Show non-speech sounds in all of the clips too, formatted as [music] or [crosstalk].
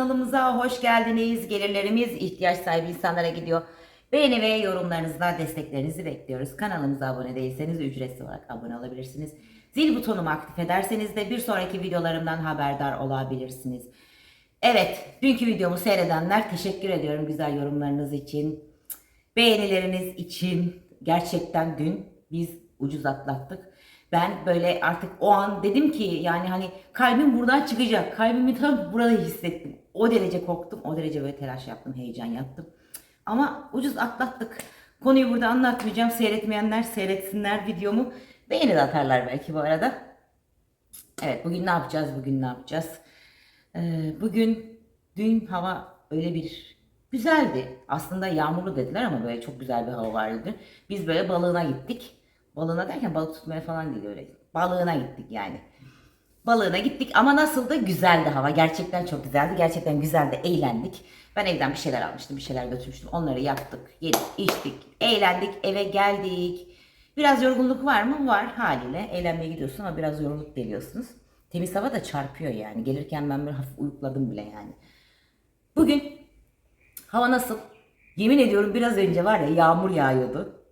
kanalımıza hoş geldiniz. Gelirlerimiz ihtiyaç sahibi insanlara gidiyor. Beğeni ve yorumlarınızla desteklerinizi bekliyoruz. Kanalımıza abone değilseniz ücretsiz olarak abone olabilirsiniz. Zil butonumu aktif ederseniz de bir sonraki videolarımdan haberdar olabilirsiniz. Evet, dünkü videomu seyredenler teşekkür ediyorum güzel yorumlarınız için. Beğenileriniz için gerçekten dün biz ucuz atlattık. Ben böyle artık o an dedim ki yani hani kalbim buradan çıkacak. Kalbimi tam burada hissettim. O derece korktum. O derece böyle telaş yaptım, heyecan yaptım. Ama ucuz atlattık. Konuyu burada anlatmayacağım. Seyretmeyenler seyretsinler videomu. Beğeni de atarlar belki bu arada. Evet bugün ne yapacağız? Bugün ne yapacağız? Ee, bugün dün hava öyle bir güzeldi. Aslında yağmurlu dediler ama böyle çok güzel bir hava vardı. Biz böyle balığına gittik. Balığına derken balık tutmaya falan değil öyle. Balığına gittik yani. Balığına gittik ama nasıl da güzeldi hava. Gerçekten çok güzeldi. Gerçekten güzeldi. Eğlendik. Ben evden bir şeyler almıştım. Bir şeyler götürmüştüm. Onları yaptık. Yedik, içtik. Eğlendik. Eve geldik. Biraz yorgunluk var mı? Var haliyle. Eğlenmeye gidiyorsun ama biraz yorgunluk geliyorsunuz. Temiz hava da çarpıyor yani. Gelirken ben bir hafif uyukladım bile yani. Bugün hava nasıl? Yemin ediyorum biraz önce var ya yağmur yağıyordu.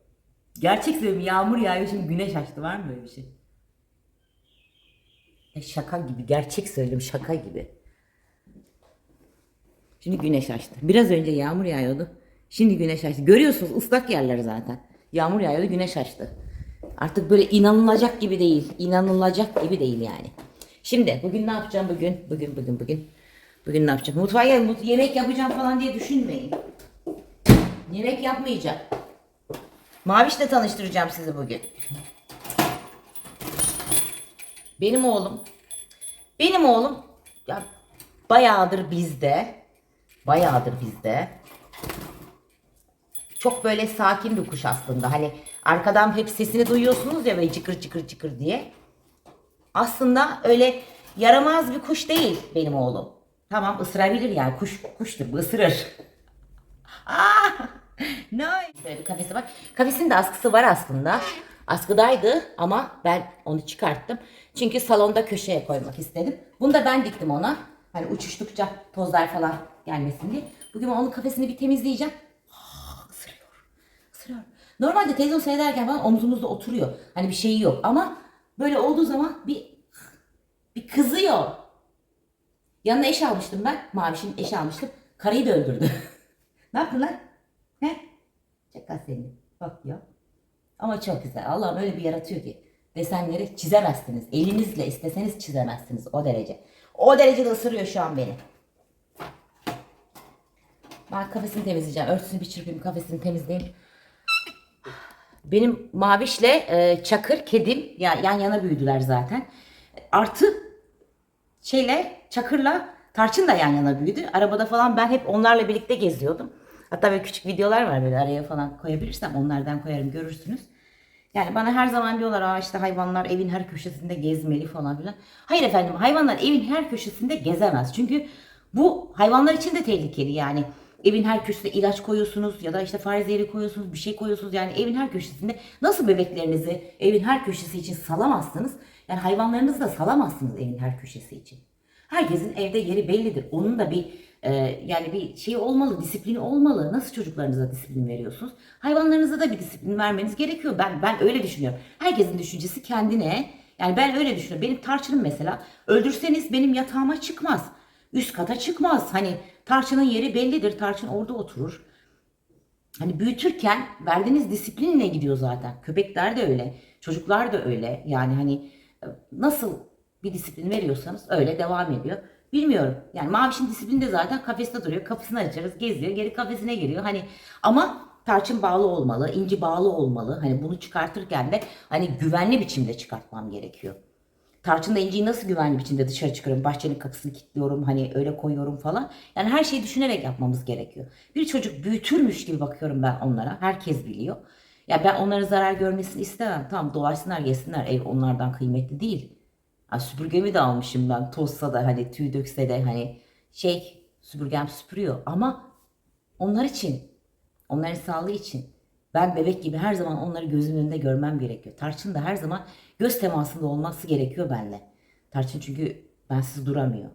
Gerçek söylüyorum yağmur yağıyor şimdi güneş açtı var mı böyle bir şey? Ya şaka gibi gerçek söylüyorum şaka gibi. Şimdi güneş açtı. Biraz önce yağmur yağıyordu. Şimdi güneş açtı. Görüyorsunuz ıslak yerler zaten. Yağmur yağıyordu güneş açtı. Artık böyle inanılacak gibi değil. İnanılacak gibi değil yani. Şimdi bugün ne yapacağım bugün? Bugün bugün bugün. Bugün ne yapacağım? Mutfağa mut- yemek yapacağım falan diye düşünmeyin. Yemek yapmayacağım. Maviş'le tanıştıracağım sizi bugün. Benim oğlum. Benim oğlum ya bayağıdır bizde. Bayağıdır bizde. Çok böyle sakin bir kuş aslında. Hani arkadan hep sesini duyuyorsunuz ya böyle çıkır çıkır çıkır diye. Aslında öyle yaramaz bir kuş değil benim oğlum. Tamam ısırabilir yani kuş kuştur bu ısırır. [laughs] Aa, no. Böyle bir kafesi var. Kafesin de askısı var aslında. Askıdaydı ama ben onu çıkarttım. Çünkü salonda köşeye koymak istedim. Bunu da ben diktim ona. Hani uçuştukça tozlar falan gelmesin diye. Bugün onun kafesini bir temizleyeceğim. Ah, ısırıyor. Isırıyor. Normalde televizyon seyrederken falan omzumuzda oturuyor. Hani bir şeyi yok ama böyle olduğu zaman bir bir kızıyor. Yanına eş almıştım ben. Maviş'in eşi almıştım. Karıyı da öldürdü. [laughs] ne yaptın lan? He? Çakal seni. Bak ya. Ama çok güzel. Allah'ım öyle bir yaratıyor ki. Desenleri çizemezsiniz. Elinizle isteseniz çizemezsiniz. O derece. O derecede ısırıyor şu an beni. Ben kafesini temizleyeceğim. Örtüsünü bir çırpayım. Kafesini temizleyeyim. Benim Maviş'le e, Çakır kedim ya yan yana büyüdüler zaten. Artı şeyle Çakır'la Tarçın da yan yana büyüdü. Arabada falan ben hep onlarla birlikte geziyordum. Hatta böyle küçük videolar var böyle araya falan koyabilirsem onlardan koyarım görürsünüz. Yani bana her zaman diyorlar Aa işte hayvanlar evin her köşesinde gezmeli falan filan. Hayır efendim hayvanlar evin her köşesinde gezemez. Çünkü bu hayvanlar için de tehlikeli yani. Evin her köşesine ilaç koyuyorsunuz ya da işte fare zehri koyuyorsunuz bir şey koyuyorsunuz. Yani evin her köşesinde nasıl bebeklerinizi evin her köşesi için salamazsınız. Yani hayvanlarınızı da salamazsınız evin her köşesi için. Herkesin evde yeri bellidir. Onun da bir e, yani bir şey olmalı, disiplini olmalı. Nasıl çocuklarınıza disiplin veriyorsunuz? Hayvanlarınıza da bir disiplin vermeniz gerekiyor. Ben ben öyle düşünüyorum. Herkesin düşüncesi kendine. Yani ben öyle düşünüyorum. Benim tarçınım mesela öldürseniz benim yatağıma çıkmaz. Üst kata çıkmaz. Hani tarçının yeri bellidir. Tarçın orada oturur. Hani büyütürken verdiğiniz disiplinle gidiyor zaten. Köpekler de öyle. Çocuklar da öyle. Yani hani e, nasıl bir disiplin veriyorsanız öyle devam ediyor. Bilmiyorum. Yani Maviş'in disiplini de zaten kafeste duruyor. Kapısını açarız, geziyor, geri kafesine giriyor. Hani ama tarçın bağlı olmalı, inci bağlı olmalı. Hani bunu çıkartırken de hani güvenli biçimde çıkartmam gerekiyor. Tarçınla inciyi nasıl güvenli biçimde dışarı çıkarıyorum? Bahçenin kapısını kilitliyorum, hani öyle koyuyorum falan. Yani her şeyi düşünerek yapmamız gerekiyor. Bir çocuk büyütürmüş gibi bakıyorum ben onlara. Herkes biliyor. Ya ben onların zarar görmesini istemem. Tamam dolaşsınlar, yesinler. Ev onlardan kıymetli değil. Ha, süpürgemi de almışım ben. Tozsa da hani tüy dökse de hani şey süpürgem süpürüyor. Ama onlar için, onların sağlığı için ben bebek gibi her zaman onları gözümün önünde görmem gerekiyor. Tarçın da her zaman göz temasında olması gerekiyor benimle. Tarçın çünkü bensiz duramıyor.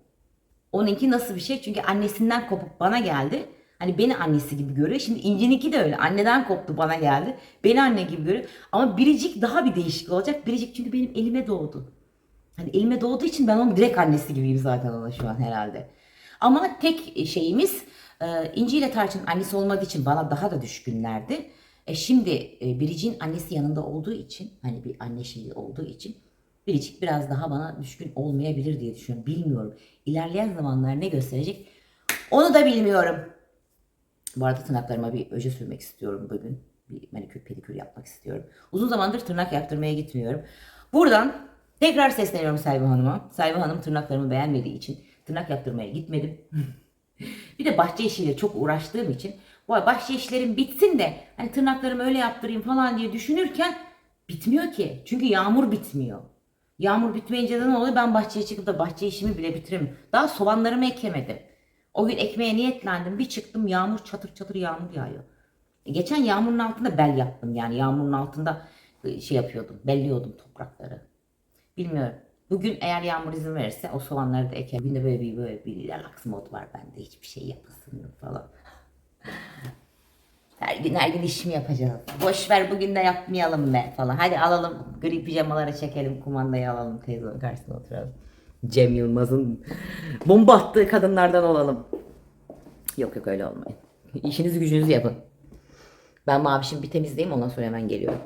Onunki nasıl bir şey? Çünkü annesinden kopup bana geldi. Hani beni annesi gibi görüyor. Şimdi İnci'ninki de öyle. Anneden koptu bana geldi. Beni anne gibi görüyor. Ama Biricik daha bir değişik olacak. Biricik çünkü benim elime doğdu. Hani elime doğduğu için ben onun direkt annesi gibiyim zaten ona şu an herhalde. Ama tek şeyimiz e, İnci ile Tarçın'ın annesi olmadığı için bana daha da düşkünlerdi. E şimdi e, Biricik'in annesi yanında olduğu için hani bir anne şeyi olduğu için Biricik biraz daha bana düşkün olmayabilir diye düşünüyorum. Bilmiyorum. İlerleyen zamanlar ne gösterecek onu da bilmiyorum. Bu arada tırnaklarıma bir öje sürmek istiyorum bugün. Bir manikür pedikür yapmak istiyorum. Uzun zamandır tırnak yaptırmaya gitmiyorum. Buradan tekrar sesleniyorum Selvi Hanım'a. Selvi Hanım tırnaklarımı beğenmediği için tırnak yaptırmaya gitmedim. [laughs] bir de bahçe işiyle çok uğraştığım için bu bahçe işlerim bitsin de hani tırnaklarımı öyle yaptırayım falan diye düşünürken bitmiyor ki. Çünkü yağmur bitmiyor. Yağmur bitmeyince de ne oluyor? Ben bahçeye çıkıp da bahçe işimi bile bitiremiyorum. Daha soğanlarımı ekemedim. O gün ekmeğe niyetlendim. Bir çıktım yağmur çatır çatır yağmur yağıyor. E, Geçen yağmurun altında bel yaptım yani. Yağmurun altında e, şey yapıyordum. Belliyordum toprakları. Bilmiyorum. Bugün eğer yağmur izin verirse o soğanları da eker. Bugün de böyle bir böyle bir relax mod var bende. Hiçbir şey yapasım yok falan. [laughs] Her gün her gün işimi yapacağız. Boş ver bugün de yapmayalım be falan. Hadi alalım gri pijamaları çekelim. Kumandayı alalım. Televizyonun karşısına oturalım. Cem Yılmaz'ın [laughs] bomba attığı kadınlardan olalım. Yok yok öyle olmayın. İşinizi gücünüzü yapın. Ben mavişimi bir temizleyeyim ondan sonra hemen geliyorum.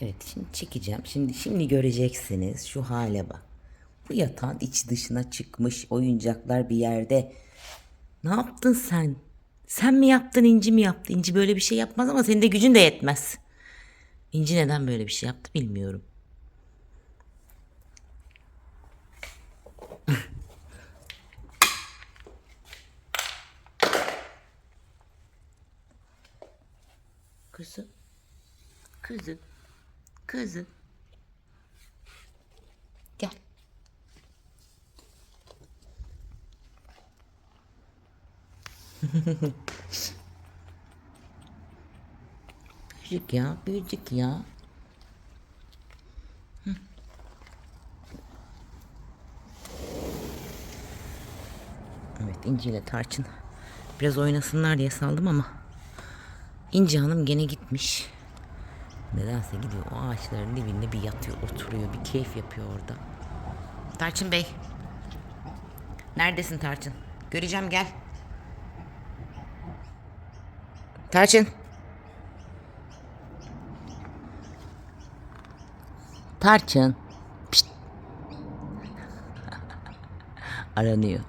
Evet şimdi çekeceğim. Şimdi şimdi göreceksiniz şu hale bak. Bu yatağın içi dışına çıkmış oyuncaklar bir yerde. Ne yaptın sen? Sen mi yaptın İnci mi yaptı? İnci böyle bir şey yapmaz ama senin de gücün de yetmez. İnci neden böyle bir şey yaptı bilmiyorum. [laughs] Kızım. Kızım. Kızım. Gel. [laughs] büyücük ya, büyücük ya. Evet, İnci ile Tarçın biraz oynasınlar diye saldım ama İnci Hanım gene gitmiş. Nedense gidiyor o ağaçların dibinde bir yatıyor, oturuyor, bir keyif yapıyor orada. Tarçın Bey. Neredesin Tarçın? Göreceğim gel. Tarçın. Tarçın. Pişt. [laughs] Aranıyor.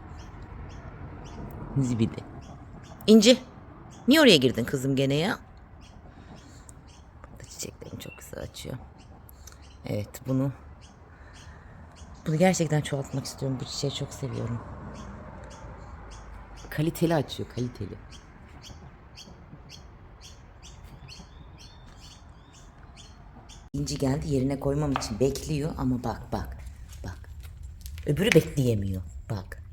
Zibidi. İnci. Niye oraya girdin kızım gene ya? Burada çiçeklerim çok güzel açıyor. Evet bunu bunu gerçekten çoğaltmak istiyorum. Bu çiçeği çok seviyorum. Kaliteli açıyor, kaliteli. İnci geldi yerine koymam için bekliyor ama bak bak bak. Öbürü bekleyemiyor. Bak.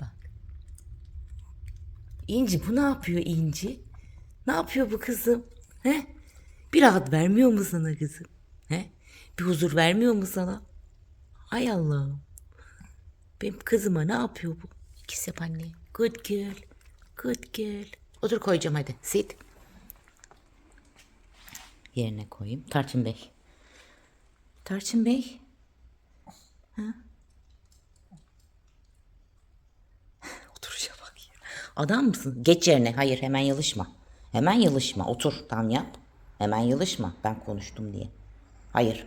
Bak. İnci bu ne yapıyor İnci? Ne yapıyor bu kızım? He? Bir rahat vermiyor mu sana kızım? He? Bir huzur vermiyor mu sana? Ay Allah'ım. Benim kızıma ne yapıyor bu? İkisi yap anne. Good girl. Good girl. Otur koyacağım hadi. Sit. Yerine koyayım. Tarçın Bey. Tarçın Bey. Ha? Oturuşa bak ya. Adam mısın? Geç yerine. Hayır hemen yalışma. Hemen yalışma. Otur. Tam yap. Hemen yalışma. Ben konuştum diye. Hayır.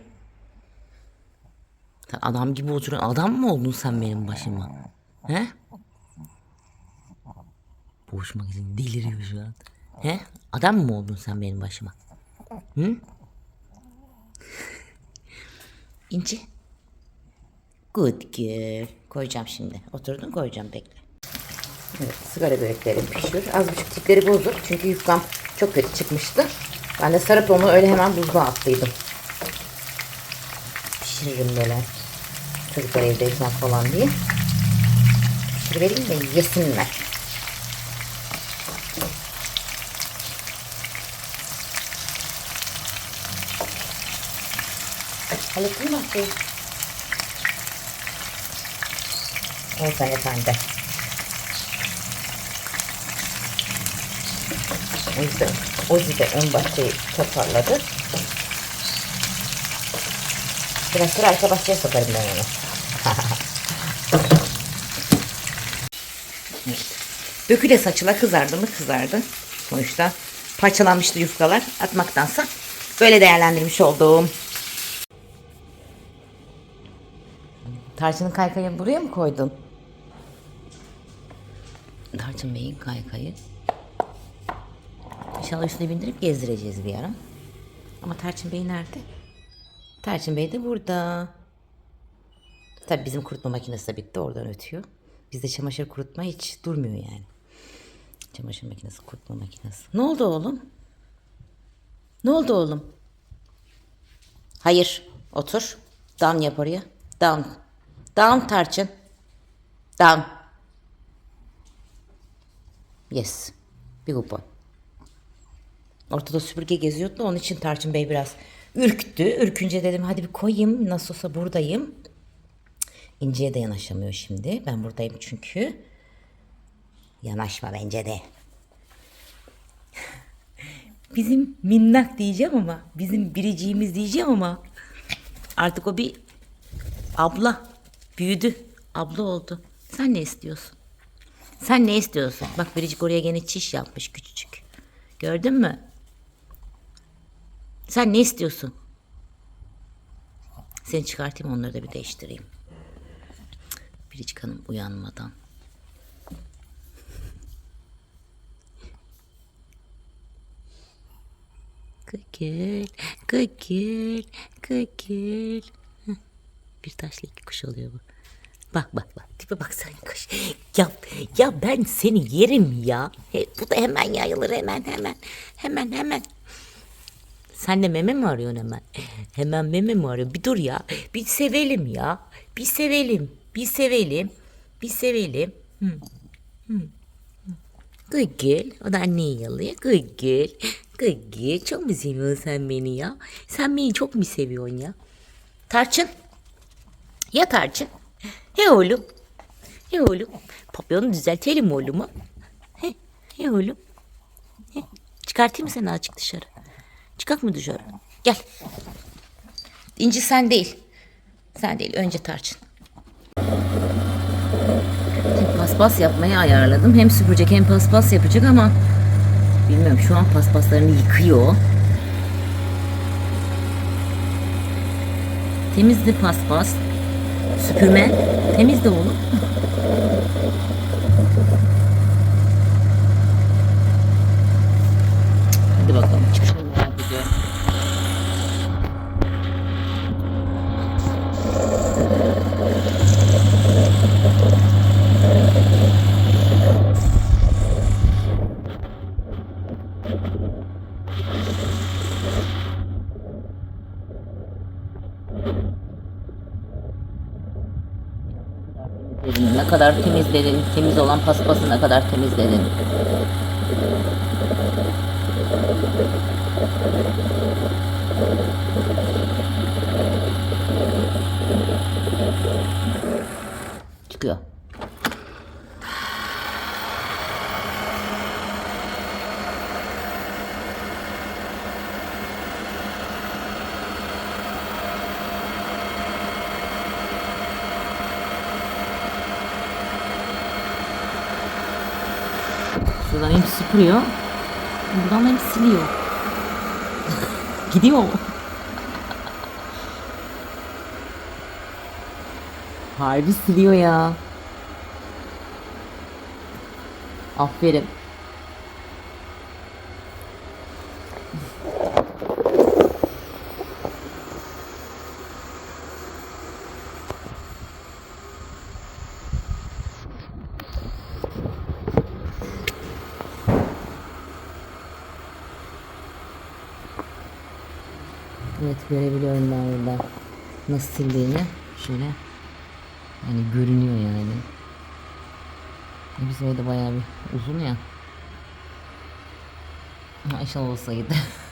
Sen adam gibi oturan adam mı oldun sen benim başıma? He? Boğuşmak için deliriyor şu an. He? Adam mı oldun sen benim başıma? Hı? İnci. Good girl. Koyacağım şimdi. Oturdun koyacağım bekle. Evet, sigara böreklerim pişiyor. Az buçuk tipleri bozduk çünkü yufkam çok kötü çıkmıştı. Ben de sarıp onu öyle hemen buzluğa attıydım. Pişiririm böyle. Çocuklar evdeyken falan diye. Pişirivereyim de yesinler. Hallettin mi? Olsun efendim. O yüzden Ozi de ön bahçeyi toparladı. Biraz sonra arka bahçeye sokarım ben onu. [laughs] Döküle saçıla kızardı mı kızardı. Sonuçta parçalanmıştı yufkalar atmaktansa böyle değerlendirmiş oldum. Tarçının kaykayı buraya mı koydun? Tarçın Bey'in kaykayı. İnşallah üstüne bindirip gezdireceğiz bir ara. Ama Tarçın Bey nerede? Tarçın Bey de burada. Tabii bizim kurutma makinesi de bitti oradan ötüyor. Bizde çamaşır kurutma hiç durmuyor yani. Çamaşır makinesi, kurutma makinesi. Ne oldu oğlum? Ne oldu oğlum? Hayır. Otur. Down yap oraya. Down. Down tarçın. Down. Yes. Bir kupon. Ortada süpürge geziyordu onun için Tarçın Bey biraz ürktü. Ürkünce dedim hadi bir koyayım. Nasıl olsa buradayım. İnci'ye de yanaşamıyor şimdi. Ben buradayım çünkü. Yanaşma bence de. [laughs] Bizim minnak diyeceğim ama bizim biriciğimiz diyeceğim ama artık o bir abla büyüdü. Abla oldu. Sen ne istiyorsun? Sen ne istiyorsun? Bak biricik oraya gene çiş yapmış küçücük. Gördün mü? Sen ne istiyorsun? Seni çıkartayım onları da bir değiştireyim. Biricik Hanım uyanmadan. Kıkül, kıkül. Heh, Bir taşla iki kuş oluyor bu. Bak bak bak tipe bak sen kuş. Ya, ya ben seni yerim ya. He, bu da hemen yayılır hemen hemen. Hemen hemen. Sen de meme mi arıyorsun hemen? [laughs] Hemen meme mi arıyorsun? Bir dur ya. Bir sevelim ya. Bir sevelim. Bir sevelim. Bir sevelim. Hı. Hı. Gıgıl. O da anneyi yalıyor. Gıgıl. Gıgıl. Çok mu seviyorsun sen beni ya? Sen beni çok mu seviyorsun ya? Tarçın. Ya Tarçın. He oğlum. He oğlum. Papyonu düzeltelim oğlumu. He, he oğlum. He. Çıkartayım mı seni açık dışarı? Çıkak mı dışarı? Gel. İnci sen değil. Sen değil. Önce Tarçın. Paspas yapmayı ayarladım. Hem süpürecek hem paspas yapacak ama bilmiyorum şu an paspaslarını yıkıyor. Temizdi paspas. Süpürme. Temizdi oğlum. Hadi bakalım çıkalım merak ediyorum. Temizledin. Ne kadar temizledin, temiz olan paspası ne kadar temizledin. Çıkıyor. Süpürüyor. Buradan hem siliyor. Gidiyor. Harbi siliyor ya. Aferin. Evet görebiliyorum ben burada nasıl sildiğini. Şöyle yani görünüyor yani. Biz evde bayağı bir uzun ya. Ha, İnşallah olsaydı. [laughs]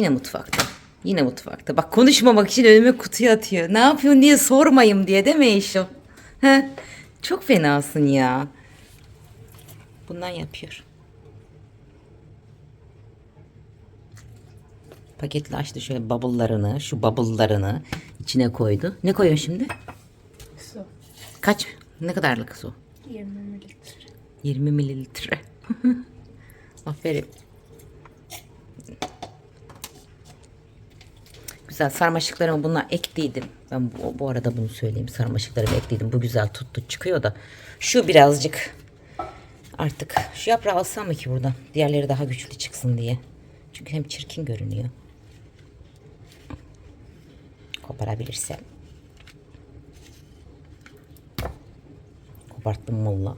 Yine mutfakta. Yine mutfakta. Bak konuşmamak için önüme kutuyu atıyor. Ne yapıyorsun diye sormayayım diye değil mi Eşo? He? Çok fenasın ya. Bundan yapıyor. Paketle açtı şöyle bubble'larını, şu bubble'larını içine koydu. Ne koyuyorsun şimdi? Su. Kaç? Ne kadarlık su? 20 mililitre. 20 mililitre. [laughs] Aferin. Güzel sarmaşıklarımı bununla ektiydim. Ben bu, bu arada bunu söyleyeyim. Sarmaşıklarımı ektiydim. Bu güzel tuttu çıkıyor da. Şu birazcık artık. Şu yaprağı alsam mı ki buradan? Diğerleri daha güçlü çıksın diye. Çünkü hem çirkin görünüyor. Koparabilirsem. Koparttım molla.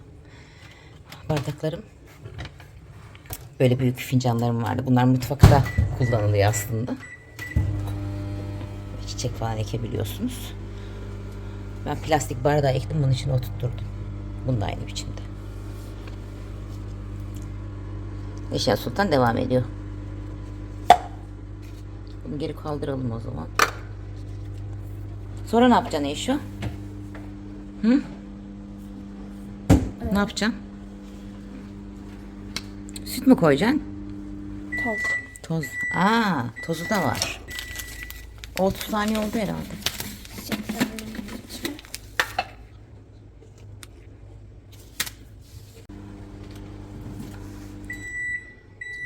Bardaklarım. Böyle büyük fincanlarım vardı. Bunlar mutfakta kullanılıyor aslında. Çiçek falan ekebiliyorsunuz. Ben plastik bardağı ektim bunun için oturtturdum. Bunu da aynı biçimde. Eşya Sultan devam ediyor. Bunu geri kaldıralım o zaman. Sonra ne yapacaksın Eşo? Hı? Ne yapacaksın? Süt mü koyacaksın? Toz. Toz. Aa, tozu da var. O 30 saniye oldu herhalde. 80 mililitre.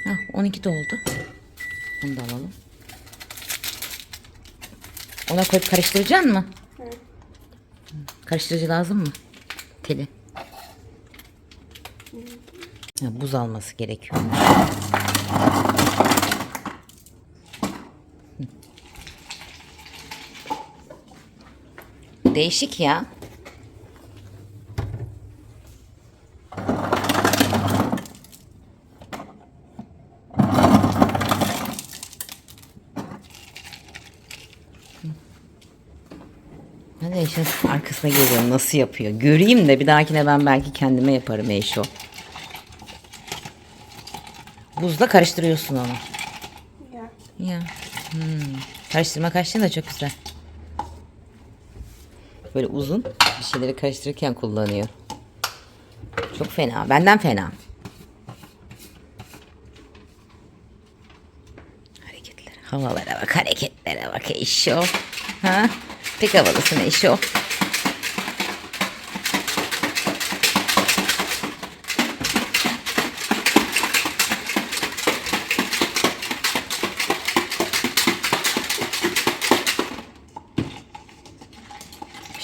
Hah, 12 de oldu. Onu da alalım. Ona koyup karıştıracaksın mı? Karıştırıcı lazım mı? Teli. Ha, buz alması gerekiyor. Değişik ya. Ben de Eşo'nun arkasına geliyorum nasıl yapıyor. Göreyim de bir dahakine ben belki kendime yaparım Eşo. Buzla karıştırıyorsun onu. Ya. Ya. Hmm. Karıştırma kaşığın da çok güzel. Böyle uzun bir şeyleri karıştırırken kullanıyor. Çok fena. Benden fena. Hareketlere, havalara bak, hareketlere bak Eşo. Ha? Pek havalısın Eşo.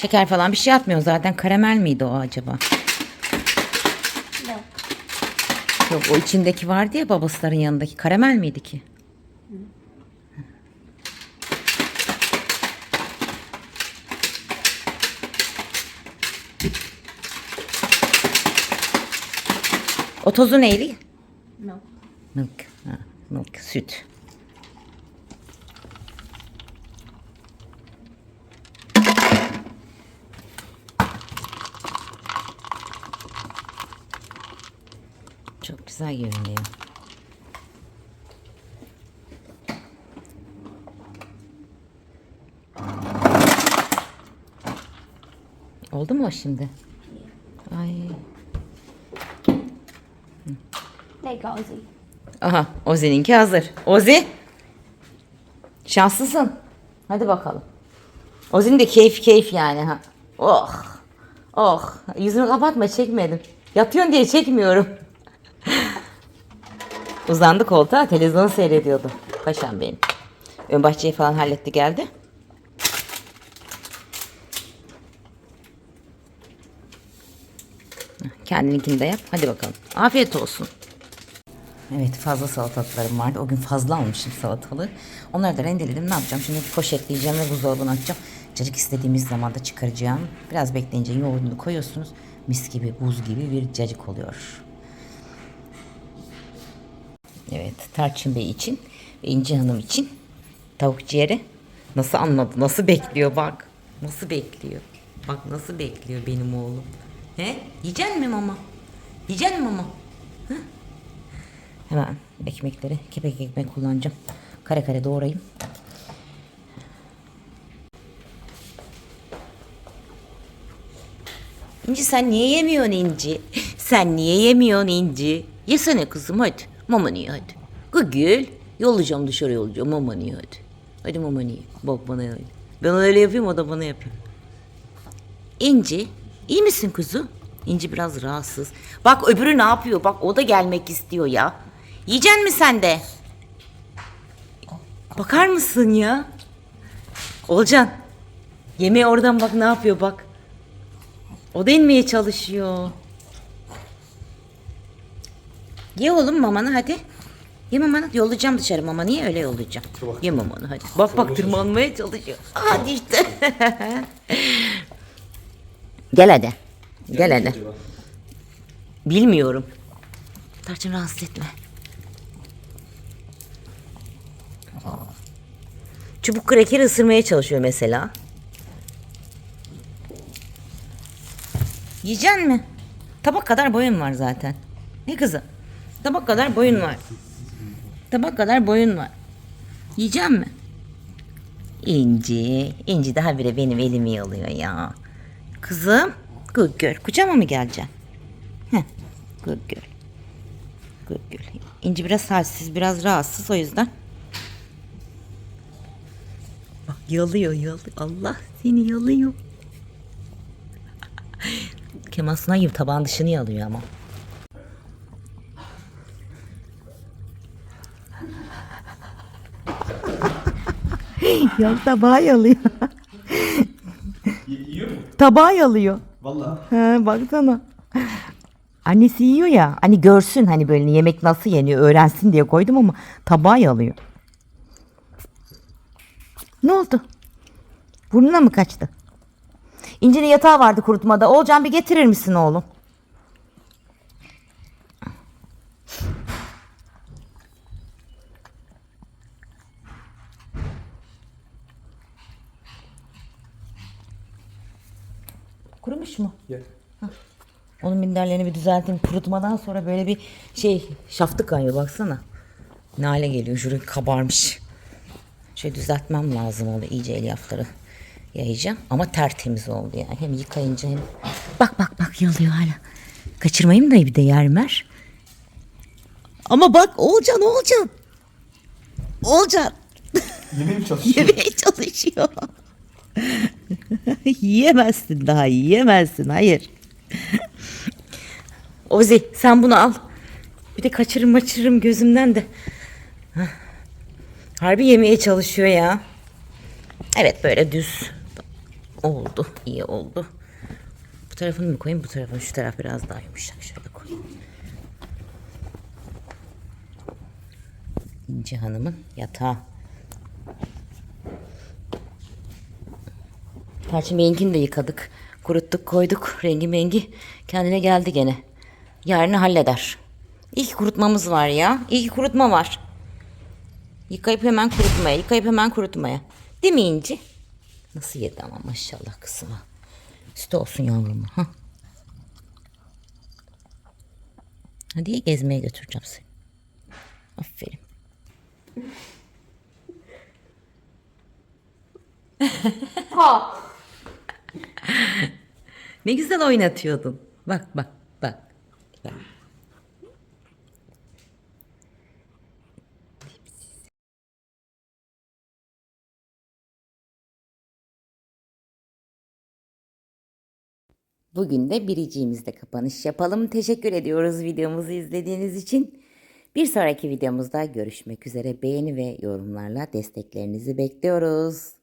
Şeker falan bir şey atmıyor zaten. Karamel miydi o acaba? Yok. Yok o içindeki vardı ya babasların yanındaki. Karamel miydi ki? O tozu neyli? Milk. Milk. Ha, milk, süt. Çok güzel görünüyor. Oldu mu o şimdi? Ay. Go, Ozzy. Aha, Ozi'ninki hazır. Ozi. Şanslısın. Hadi bakalım. Ozi'nin de keyif keyif yani. Ha. Oh. Oh. Yüzünü kapatma çekmedim. Yatıyorsun diye çekmiyorum. Uzandı koltuğa televizyon seyrediyordu. Paşam benim. Ön bahçeyi falan halletti geldi. Kendininkini de yap. Hadi bakalım. Afiyet olsun. Evet fazla salatalıklarım vardı. O gün fazla almışım salatalığı. Onları da rendeledim. Ne yapacağım? Şimdi poşetleyeceğim ve buzdolabına atacağım. Cacık istediğimiz zaman da çıkaracağım. Biraz bekleyince yoğurdunu koyuyorsunuz. Mis gibi buz gibi bir cacık oluyor. Evet Tarçın Bey için ve İnci Hanım için tavuk ciğeri nasıl anladı? Nasıl bekliyor bak. Nasıl bekliyor? Bak nasıl bekliyor benim oğlum. He? Yiyecek mi mama? Yiyecek mi mama? Hemen ekmekleri kepek ekmek kullanacağım. kare kare doğrayayım. İnci sen niye yemiyorsun İnci? [laughs] Sen niye yemiyorsun İnci? Yesene kızım hadi. Mamanı ye hadi. Gıgül. Yollayacağım dışarı yollayacağım. Mamanı ye hadi. Hadi mamanı ye. Bak bana öyle. Ben öyle yapayım o da bana yapıyor. İnci. iyi misin kuzu? İnci biraz rahatsız. Bak öbürü ne yapıyor? Bak o da gelmek istiyor ya. Yiyeceksin mi sen de? Bakar mısın ya? Olcan. Yemeği oradan bak ne yapıyor bak. O da inmeye çalışıyor. Ye oğlum mamanı hadi. Ye mamanı. Yollayacağım dışarı mamanı. Niye öyle yollayacağım? Ye mamanı hadi. Bak bak tırmanmaya çalışıyor. Hadi işte. [laughs] Gel hadi. Gel hadi. Bilmiyorum. Tarçın rahatsız etme. Çubuk krekeri ısırmaya çalışıyor mesela. Yiyecek mi? Tabak kadar boyun var zaten. Ne kızım? Tabak kadar boyun var. Tabak kadar boyun var. Yiyecek mi? İnci. İnci daha bire benim elimi yalıyor ya. Kızım. Good girl. Kucağıma mı geleceksin? Heh. Good girl. Good girl. İnci biraz halsiz, biraz rahatsız o yüzden. Bak yalıyor, yalıyor. Allah seni yalıyor. [laughs] Kemal Sunay gibi tabağın dışını yalıyor ama. Ya tabağı yalıyor. Yiyor mu? tabağı yalıyor. Vallahi. He, baksana. Annesi yiyor ya hani görsün hani böyle yemek nasıl yeniyor öğrensin diye koydum ama tabağı yalıyor. Ne oldu? Burnuna mı kaçtı? İnci'nin yatağı vardı kurutmada. Olcan bir getirir misin oğlum? Kurumuş mu? Gel. Onun minderlerini bir düzelteyim. Kurutmadan sonra böyle bir şey şaftı kayıyor baksana. Ne hale geliyor. Şurayı kabarmış. Şöyle düzeltmem lazım onu iyice elyafları yayacağım. Ama tertemiz oldu yani. Hem yıkayınca hem... Bak bak bak yalıyor hala. Kaçırmayayım da bir de yermer. Ama bak Olcan Olcan. Olcan. Yemeye [laughs] çalışıyor? Yemeye çalışıyor. [laughs] yiyemezsin daha yiyemezsin hayır. [laughs] Ozi sen bunu al. Bir de kaçırırım maçırırım gözümden de. Harbi yemeye çalışıyor ya. Evet böyle düz oldu. iyi oldu. Bu tarafını mı koyayım bu tarafını? Şu taraf biraz daha yumuşak. Şöyle koyayım. İnci Hanım'ın yatağı. Perçin Bey'inkini de yıkadık. Kuruttuk koyduk. Rengi mengi kendine geldi gene. Yarını halleder. Ki kurutmamız var ya. Ki kurutma var. Yıkayıp hemen kurutmaya. Yıkayıp hemen kurutmaya. Değil mi İnci? Nasıl yedi ama maşallah kızıma. Süt olsun yavrum. Ha? Hadi gezmeye götüreceğim seni. Aferin. [laughs] Ne güzel oynatıyordun. Bak bak bak. bak. Bugün de biriciğimizde kapanış yapalım. Teşekkür ediyoruz videomuzu izlediğiniz için. Bir sonraki videomuzda görüşmek üzere. Beğeni ve yorumlarla desteklerinizi bekliyoruz.